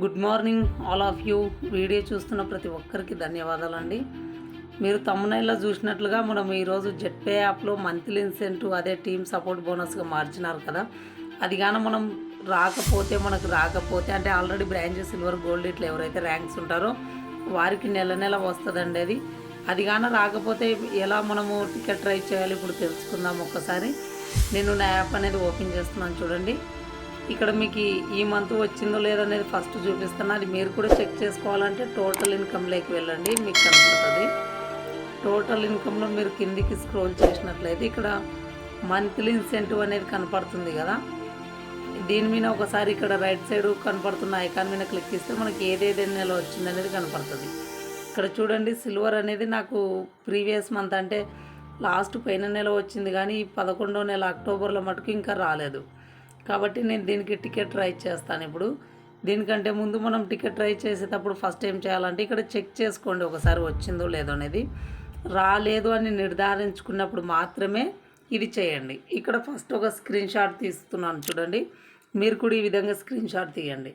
Good morning all of you. Video చూస్తున్న ప్రతి ఒక్కరికి ధన్యవాదాలండి. మీరు తమ్మునైల్లో చూసినట్లుగా మనం ఈరోజు జెట్పే యాప్లో మంత్లీ ఇన్సెంటివ్ అదే టీమ్ సపోర్ట్ బోనస్గా మార్చినారు కదా. అది కానీ మనం రాకపోతే మనకు రాకపోతే అంటే ఆల్రెడీ బ్రాంచ్ సిల్వర్ గోల్డ్ ఇట్లా ఎవరైతే ర్యాంక్స్ ఉంటారో వారికి నెల నెల వస్తుందండి అది. అది కానీ రాకపోతే ఎలా మనము టికెట్ ట్రై చేయాలి ఇప్పుడు తెలుసుకుందాం ఒక్కసారి. నేను నా యాప్ అనేది ఓపెన్ చేస్తున్నాను చూడండి. ఇక్కడ మీకు ఈ- మంత్ వచ్చిందో లేదో అనేది ఫస్ట్ చూపిస్తాను అది మీరు కూడా చెక్ చేసుకోవాలంటే టోటల్ ఇన్కమ్లోకి వెళ్ళండి. మీకు కనపడుతుంది టోటల్ ఇన్కమ్లో మీరు కిందికి స్క్రోల్ చేసినట్లయితే ఇక్కడ మంత్లీ ఇన్సెంటివ్ అనేది కనపడుతుంది కదా. దీని మీద ఒకసారి ఇక్కడ రైట్ సైడ్ కనపడుతున్న ఐకాన్ మీద క్లిక్ చేస్తే మనకి ఏదేది నెల వచ్చింది అనేది కనపడుతుంది. ఇక్కడ చూడండి సిల్వర్ అనేది నాకు ప్రీవియస్ మంత్ అంటే లాస్ట్ పైన నెల వచ్చింది కానీ ఈ పదకొండో నెల అక్టోబర్లో మటుకు ఇంకా రాలేదు. కాబట్టి నేను దీనికి టికెట్ ట్రై చేస్తాను ఇప్పుడు. దీనికంటే ముందు మనం టికెట్ ట్రై చేసేటప్పుడు ఫస్ట్ ఏం చేయాలంటే ఇక్కడ చెక్ చేసుకోండి ఒకసారి వచ్చిందో లేదో అనేది. రాలేదు అని నిర్ధారించుకున్నప్పుడు మాత్రమే ఇది చేయండి. ఇక్కడ ఫస్ట్ ఒక స్క్రీన్ షాట్ తీస్తున్నాను చూడండి. మీరు కూడా ఈ విధంగా స్క్రీన్ షాట్ తీయండి.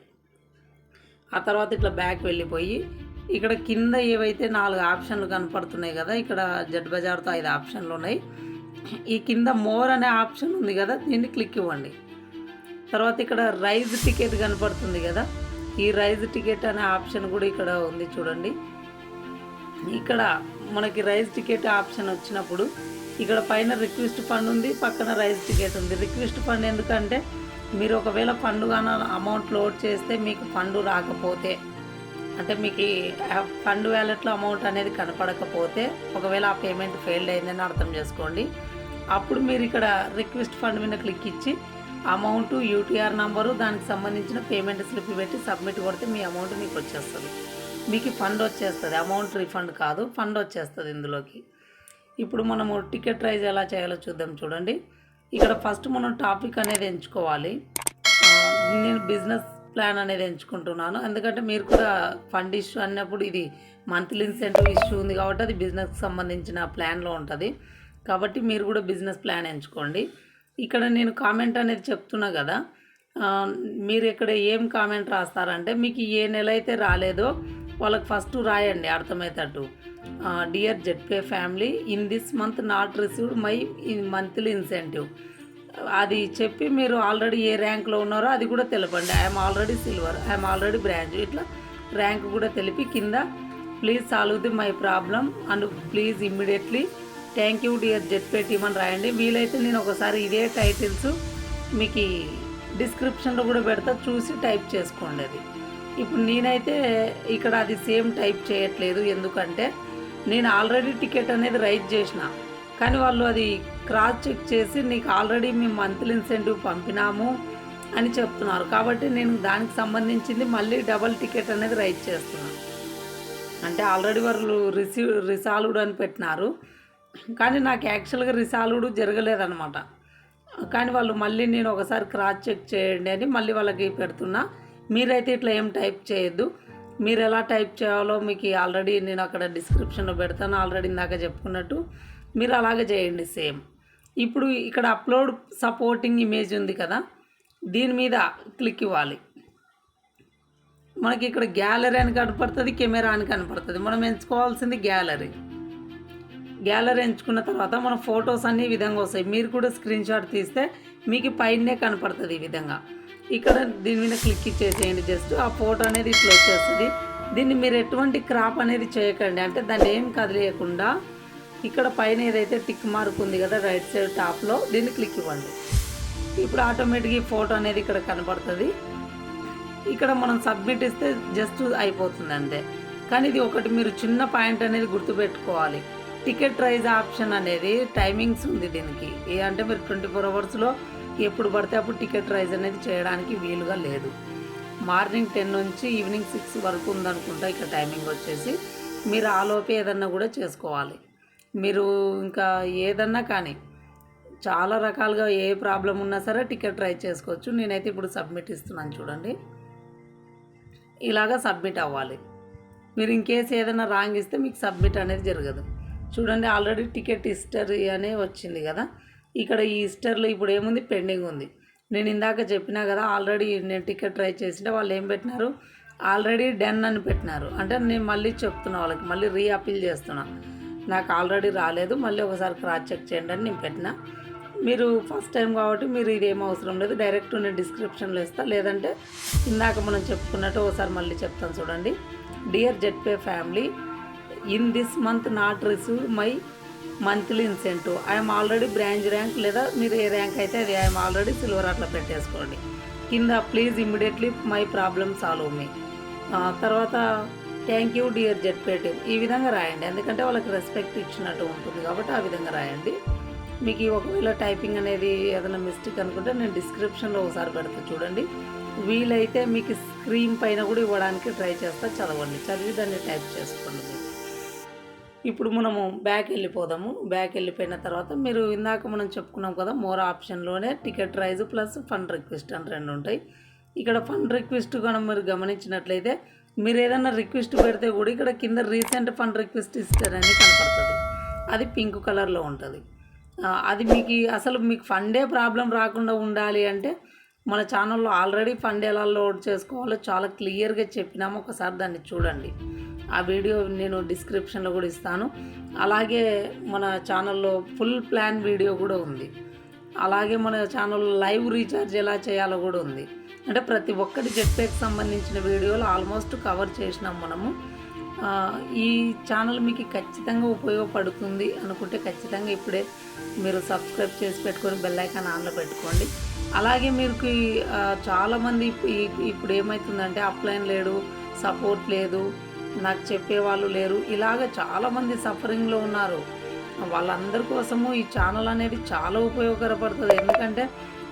ఆ తర్వాత ఇట్లా బ్యాక్ వెళ్ళిపోయి ఇక్కడ కింద ఏవైతే నాలుగు ఆప్షన్లు కనపడుతున్నాయి కదా ఇక్కడ జడ్ బజార్తో ఐదు ఆప్షన్లు ఉన్నాయి. ఈ కింద మోర్ అనే ఆప్షన్ ఉంది కదా దీన్ని క్లిక్ ఇవ్వండి. తర్వాత ఇక్కడ రైజ్ టికెట్ కనపడుతుంది కదా. ఈ రైజ్ టికెట్ అనే ఆప్షన్ కూడా ఇక్కడ ఉంది చూడండి. ఇక్కడ మనకి రైజ్ టికెట్ ఆప్షన్ వచ్చినప్పుడు ఇక్కడ పైన రిక్వెస్ట్ ఫండ్ ఉంది పక్కన రైజ్ టికెట్ ఉంది. రిక్వెస్ట్ ఫండ్ ఎందుకంటే మీరు ఒకవేళ ఫండ్ అమౌంట్ లోడ్ చేస్తే మీకు ఫండ్ రాకపోతే అంటే మీకు ఫండ్ వ్యాలెట్లో అమౌంట్ అనేది కనపడకపోతే ఒకవేళ ఆ పేమెంట్ ఫెయిల్డ్ అయిందని అర్థం చేసుకోండి. అప్పుడు మీరు ఇక్కడ రిక్వెస్ట్ ఫండ్ మీద క్లిక్ ఇచ్చి అమౌంట్ యూటీఆర్ నంబరు దానికి సంబంధించిన పేమెంట్ స్లిప్ పెట్టి సబ్మిట్ కొడితే మీ అమౌంట్ మీకు వచ్చేస్తుంది. మీకు ఫండ్ వచ్చేస్తుంది. అమౌంట్ రీఫండ్ కాదు ఫండ్ వచ్చేస్తుంది ఇందులోకి. ఇప్పుడు మనము టికెట్ ప్రైజ్ ఎలా చేయాలో చూద్దాం చూడండి. ఇక్కడ ఫస్ట్ మనం టాపిక్ అనేది ఎంచుకోవాలి. నేను బిజినెస్ ప్లాన్ అనేది ఎంచుకుంటున్నాను. ఎందుకంటే మీరు కూడా ఫండ్ ఇష్యూ అన్నప్పుడు ఇది మంత్లీ ఇన్సెంటివ్ ఇష్యూ ఉంది కాబట్టి అది బిజినెస్కి సంబంధించిన ప్లాన్లో ఉంటుంది. కాబట్టి మీరు కూడా బిజినెస్ ప్లాన్ ఎంచుకోండి. ఇక్కడ నేను కామెంట్ అనేది చెప్తున్నా కదా మీరు ఇక్కడ ఏం కామెంట్ రాస్తారంటే మీకు ఏ నెల అయితే రాలేదో వాళ్ళకి ఫస్ట్ రాయండి అర్థమయ్యేటట్టు. Dear ZedPay family in this month not received my monthly incentive. అది చెప్పి మీరు ఆల్రెడీ ఏ ర్యాంక్లో ఉన్నారో అది కూడా తెలపండి. I'm already silver I'm already branch ఇట్లా ర్యాంక్ కూడా తెలిపి కింద please solve the my problem and please immediately thank you dear ZedPay team అని రాయండి. వీలైతే నేను ఒకసారి ఇదే టైటిల్స్ మీకు డిస్క్రిప్షన్లో కూడా పెడతా. చూసి టైప్ చేసుకోండి అది. ఇప్పుడు నేనైతే ఇక్కడ అది సేమ్ టైప్ చేయట్లేదు. ఎందుకంటే నేను ఆల్రెడీ టికెట్ అనేది రైట్ చేసిన. కానీ వాళ్ళు అది క్రాస్ చెక్ చేసి నీకు ఆల్రెడీ మేము మంత్లీ ఇన్సెంటివ్ పంపినాము అని చెప్తున్నారు. కాబట్టి నేను దానికి సంబంధించింది మళ్ళీ డబల్ టికెట్ అనేది రైట్ చేస్తున్నాను అంటే ఆల్రెడీ వాళ్ళు రిసీవ్ రిసాల్వ్డ్ అని పెట్టినారు. కానీ నాకు యాక్చువల్గా రిసాల్వ్డ్ జరగలేదనమాట కానీ వాళ్ళు మళ్ళీ నేను ఒకసారి క్రాస్ చెక్ చేయండి అని మళ్ళీ వాళ్ళకి పెడుతున్నా. మీరైతే ఇట్లా ఏం టైప్ చేయొద్దు. మీరు ఎలా టైప్ చేయాలో మీకు ఆల్రెడీ నేను అక్కడ డిస్క్రిప్షన్లో పెడతాను. ఆల్రెడీ ఇందాక చెప్పుకున్నట్టు మీరు అలాగే చేయండి సేమ్. ఇప్పుడు ఇక్కడ అప్లోడ్ సపోర్టింగ్ ఇమేజ్ ఉంది కదా దీని మీద క్లిక్ ఇవ్వాలి. మనకి ఇక్కడ గ్యాలరీ అని కనపడుతుంది కెమెరా అని కనపడుతుంది. మనం ఎంచుకోవాల్సింది గ్యాలరీ. గ్యాలరీ ఎంచుకున్న తర్వాత మన ఫొటోస్ అన్ని ఈ విధంగా వస్తాయి. మీరు కూడా స్క్రీన్ షాట్ తీస్తే మీకు పైనే కనపడుతుంది ఈ విధంగా. ఇక్కడ దీని మీద క్లిక్ ఇచ్చేసేయండి జస్ట్ ఆ ఫోటో అనేది ఇట్లా వచ్చేస్తుంది. దీన్ని మీరు ఎటువంటి క్రాప్ అనేది చేయకండి. అంటే దాన్ని ఏం కదిలేయకుండా ఇక్కడ పైన ఏదైతే టిక్ మార్క్ ఉంది కదా రైట్ సైడ్ టాప్లో దీన్ని క్లిక్ ఇవ్వండి. ఇప్పుడు ఆటోమేటిక్గా ఈ ఫోటో అనేది ఇక్కడ కనపడుతుంది. ఇక్కడ మనం సబ్మిట్ ఇస్తే జస్ట్ అయిపోతుంది అంతే. కానీ ఇది ఒకటి మీరు చిన్న పాయింట్ అనేది గుర్తుపెట్టుకోవాలి. టికెట్ ప్రైజ్ ఆప్షన్ అనేది టైమింగ్స్ ఉంది దీనికి. ఏ అంటే మీరు ట్వంటీ ఫోర్ అవర్స్లో ఎప్పుడు పడితే అప్పుడు టికెట్ ప్రైజ్ అనేది చేయడానికి వీలుగా లేదు. మార్నింగ్ టెన్ నుంచి ఈవినింగ్ సిక్స్ వరకు ఉందనుకుంటా ఇక్కడ టైమింగ్ వచ్చేసి. మీరు ఆలోపే ఏదన్నా కూడా చేసుకోవాలి. మీరు ఇంకా ఏదన్నా కానీ చాలా రకాలుగా ఏ ప్రాబ్లం ఉన్నా సరే టికెట్ ట్రై చేసుకోవచ్చు. నేనైతే ఇప్పుడు సబ్మిట్ ఇస్తున్నాను చూడండి. ఇలాగా సబ్మిట్ అవ్వాలి. మీరు ఇంకేస్ ఏదైనా రాంగ్ ఇస్తే మీకు సబ్మిట్ అనేది జరగదు. చూడండి ఆల్రెడీ టికెట్ ఇస్టర్ అనే వచ్చింది కదా. ఇక్కడ ఈ ఇస్టర్లో ఇప్పుడు ఏముంది? పెండింగ్ ఉంది. నేను ఇందాక చెప్పినా కదా ఆల్రెడీ నేను టికెట్ ట్రై చేసింటే వాళ్ళు ఏం పెట్టినారు? ఆల్రెడీ డెన్ అని పెట్టినారు. అంటే నేను మళ్ళీ చెప్తున్నా వాళ్ళకి మళ్ళీ రీ అపీల్ చేస్తున్నా. నాకు ఆల్రెడీ రాలేదు మళ్ళీ ఒకసారి క్రాస్ చెక్ చేయండి అని నేను పెట్టిన. మీరు ఫస్ట్ టైం కాబట్టి మీరు ఇది ఏం అవసరం లేదు. డైరెక్ట్ నేను డిస్క్రిప్షన్లో ఇస్తా. లేదంటే ఇందాక మనం చెప్పుకున్నట్టు ఒకసారి మళ్ళీ చెప్తాను చూడండి. Dear ZedPay family in this month not receive my monthly incentive I'm already branch rank లేదా మీరు ఏ ర్యాంక్ అయితే అది ఐఎమ్ ఆల్రెడీ సిల్వర్ అట్లా పెట్టేసుకోండి. కింద please immediately my problem solve మీ తర్వాత థ్యాంక్ యూ డియర్ జెడ్ ఈ విధంగా రాయండి. ఎందుకంటే వాళ్ళకి రెస్పెక్ట్ ఇచ్చినట్టు ఉంటుంది కాబట్టి ఆ విధంగా రాయండి. మీకు ఒకవేళ టైపింగ్ అనేది ఏదైనా మిస్టేక్ అనుకుంటే నేను డిస్క్రిప్షన్లో ఒకసారి పెడతా చూడండి. వీలైతే మీకు స్క్రీన్ పైన కూడా ఇవ్వడానికి ట్రై చేస్తా చదవండి. చదివి దాన్ని టైప్ చేసుకోండి ఇప్పుడు మనము బ్యాక్ వెళ్ళిపోదాము. బ్యాక్ వెళ్ళిపోయిన తర్వాత మీరు ఇందాక మనం చెప్పుకున్నాం కదా more ఆప్షన్లోనే ticket raise plus fund request అని రెండు ఉంటాయి. ఇక్కడ ఫండ్ రిక్వెస్ట్ కూడా మీరు గమనించినట్లయితే మీరు ఏదైనా రిక్వెస్ట్ పెడితే కూడా ఇక్కడ కింద రీసెంట్ ఫండ్ రిక్వెస్ట్ ఇస్తారని కనపడుతుంది. అది పింక్ కలర్లో ఉంటుంది. అది మీకు అసలు మీకు ఫండే ప్రాబ్లం రాకుండా ఉండాలి అంటే మన ఛానల్లో ఆల్రెడీ ఫండ్ ఎలా లోడ్ చేసుకోవాలో చాలా క్లియర్గా చెప్పినాము. ఒకసారి దాన్ని చూడండి. ఆ వీడియో నేను డిస్క్రిప్షన్లో కూడా ఇస్తాను. అలాగే మన ఛానల్లో ఫుల్ ప్లాన్ వీడియో కూడా ఉంది. అలాగే మన ఛానల్లో లైవ్ రీఛార్జ్ ఎలా చేయాలో కూడా ఉంది. అంటే ప్రతి ఒక్కటి జెట్పేకి సంబంధించిన వీడియోలు ఆల్మోస్ట్ కవర్ చేసినాం మనము. ఈ ఛానల్ మీకు ఖచ్చితంగా ఉపయోగపడుతుంది అనుకుంటే ఖచ్చితంగా ఇప్పుడే మీరు సబ్స్క్రైబ్ చేసి పెట్టుకొని బెల్ ఐకాన్ ఆన్లో పెట్టుకోండి. అలాగే మీకు చాలామంది ఇప్పుడు ఏమవుతుందంటే అప్లైన్ లేడు సపోర్ట్ లేదు నాకు చెప్పేవాళ్ళు లేరు. ఇలాగ చాలామంది సఫరింగ్లో ఉన్నారు. వాళ్ళందరి కోసము ఈ ఛానల్ అనేది చాలా ఉపయోగకరపడుతుంది ఎందుకంటే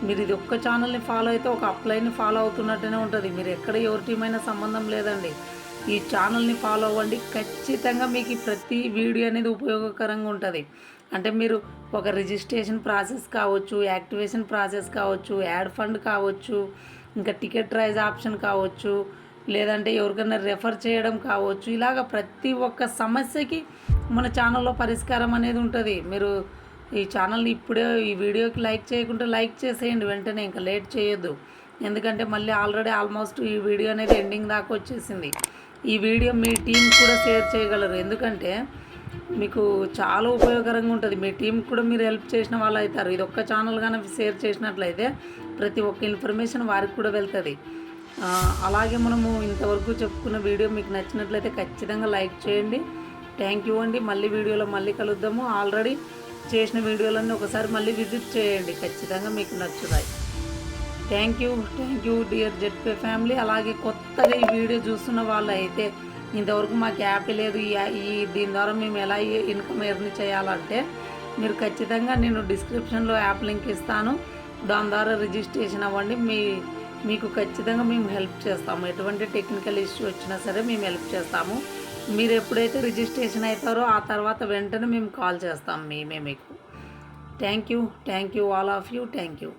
మీరు ఇది ఒక్క ఛానల్ని ఫాలో అయితే ఒక అప్లైని ఫాలో అవుతున్నట్టునే ఉంటుంది. మీరు ఎక్కడ ఎవరి అయినా సంబంధం లేదండి. ఈ ఛానల్ని ఫాలో అవ్వండి. ఖచ్చితంగా మీకు ఈ ప్రతి వీడియో అనేది ఉపయోగకరంగా ఉంటుంది. అంటే మీరు ఒక రిజిస్ట్రేషన్ ప్రాసెస్ కావచ్చు యాక్టివేషన్ ప్రాసెస్ కావచ్చు యాడ్ ఫండ్ కావచ్చు ఇంకా టికెట్ ప్రైజ్ ఆప్షన్ కావచ్చు లేదంటే ఎవరికైనా రెఫర్ చేయడం కావచ్చు. ఇలాగ ప్రతి ఒక్క సమస్యకి మన ఛానల్లో పరిష్కారం అనేది ఉంటుంది. మీరు ఈ ఛానల్ని ఇప్పుడే ఈ వీడియోకి లైక్ చేయకుంటే లైక్ చేసేయండి. వెంటనే ఇంకా లేట్ చేయొద్దు. ఎందుకంటే మళ్ళీ ఆల్రెడీ ఆల్మోస్ట్ ఈ వీడియో అనేది ఎండింగ్ దాకా వచ్చేసింది. ఈ వీడియో మీ టీం కూడా షేర్ చేయగలరు. ఎందుకంటే మీకు చాలా ఉపయోగకరంగా ఉంటుంది. మీ టీం కూడా మీరు హెల్ప్ చేసిన వాళ్ళు అవుతారు. ఇది ఒక్క ఛానల్ కానీ షేర్ చేసినట్లయితే ప్రతి ఒక్క ఇన్ఫర్మేషన్ వారికి కూడా వెళ్తుంది. అలాగే మనము ఇంతవరకు చెప్పుకున్న వీడియో మీకు నచ్చినట్లయితే ఖచ్చితంగా లైక్ చేయండి. థ్యాంక్ యూ అండి. మళ్ళీ వీడియోలో మళ్ళీ కలుద్దాము. ఆల్రెడీ చేసిన వీడియోలన్నీ ఒకసారి మళ్ళీ విజిట్ చేయండి. ఖచ్చితంగా మీకు నచ్చుతాయి. Thank you thank you dear ZedPay family అలాగే కొత్తగా ఈ వీడియో చూస్తున్న వాళ్ళు అయితే ఇంతవరకు మాకు యాప్ లేదు. ఈ దీని ద్వారా మేము ఎలా ఇన్కమ్ ఎర్న్ చేయాలంటే మీరు ఖచ్చితంగా నేను డిస్క్రిప్షన్లో యాప్ లింక్ ఇస్తాను. దాని ద్వారా రిజిస్ట్రేషన్ అవ్వండి. మీ మీకు ఖచ్చితంగా మేము హెల్ప్ చేస్తాము. ఎటువంటి టెక్నికల్ ఇష్యూ వచ్చినా సరే మేము హెల్ప్ చేస్తాము. మీరు ఎప్పుడైతే రిజిస్ట్రేషన్ అవుతారో ఆ తర్వాత వెంటనే మేము కాల్ చేస్తాం మేమే మీకు. Thank you. Thank you all of you. Thank you.